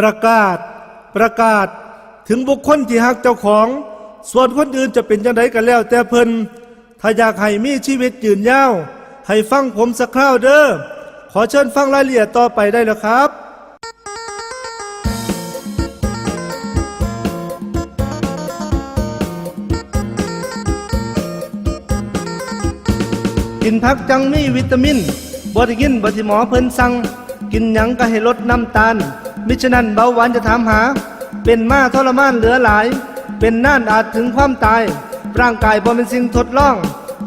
ประกาศ ประกาศ ถึงบุคคลที่ฮักเจ้าของ ส่วนคนอื่นจะเป็นจังไดกันแล้ว แต่เพิ่นถ้าอยากให้มีชีวิตยืนยาว ให้ฟังผมสักคราวเด้อ ขอเชิญฟังรายละเอียดต่อไปได้แล้วครับกินผักจังมีวิตามินบ่ได้กินบ่ที่หมอเพิ่นสั่ง กินหยังก็ให้ลดน้ำตาล มิฉะนั้นเบาหวานจะถามหา เป็นมาทรมานเหลือหลาย เป็นน่านอาจถึงความตาย ร่างกายบ่เป็นสิ่งทดลอง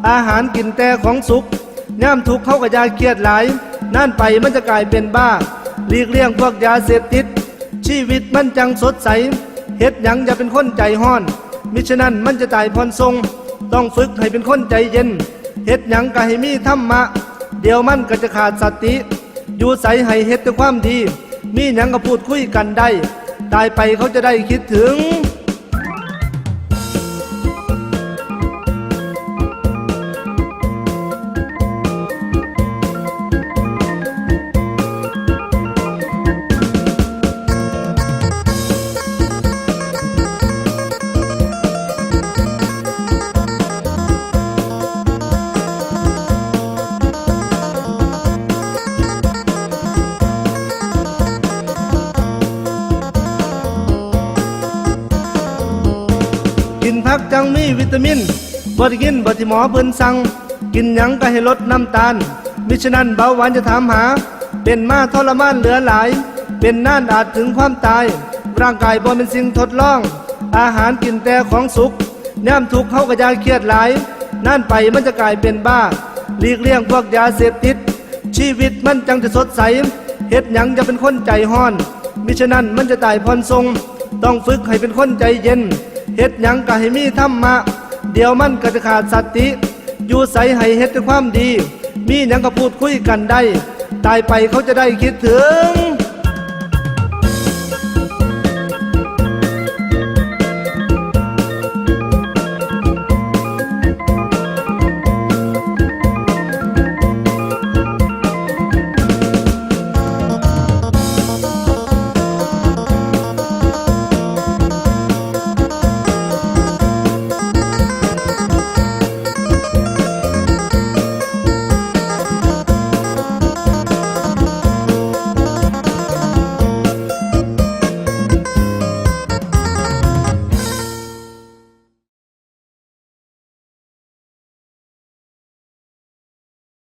อาหารกินแต่ของสุกย่ามทุกข์เข้าก็ยาเครียดหลายน่านไปมันจะกลายเป็นบ้าหลีกเลี่ยงพวกยาเสพติด ชีวิตมันจังสดใสเฮ็ดหยังอย่าเป็นคนใจห้อน มิฉะนั้นมันจะตายพรทรง ต้องฝึกให้เป็นคนใจเย็นเฮ็ดหยังก็ให้มีธรรมะ เดี๋ยวมันก็จะขาดสติ อยู่ใสให้เฮ็ดแต่ความดี มีหยังก็พูดคุยกันได้ ตายไปเขาจะได้คิดถึง ผักจังมีวิตามินบ่ได้กินบ่ที่หมอเพิ่นสั่ง กินหยังก็ให้ลดน้ำตาล มิฉะนั้นเบาหวานจะถามหา เป็นมาทรมานเหลือหลาย เป็นน่านอาจถึงความตาย ร่างกายบ่เป็นสิ่งทดลอง อาหารกินแต่ของสุกย่ามทุกข์เขาก็ยาเครียดหลาย นั่นไปมันจะกลายเป็นบ้าหลีกเลี่ยงพวกยาเสพติด ชีวิตมันจังจะสดใสเฮ็ดหยังจะเป็นคนใจห้อน มิฉะนั้นมันจะตายพรทรง ต้องฝึกให้เป็นคนใจเย็น เฮ็ดหยังก็ให้มีธรรมะ เดี๋ยวมันก็จะขาดสติ อยู่ใสให้เฮ็ดแต่ความดี มีหยังก็พูดคุยกันได้ ตายไปเขาจะได้คิดถึง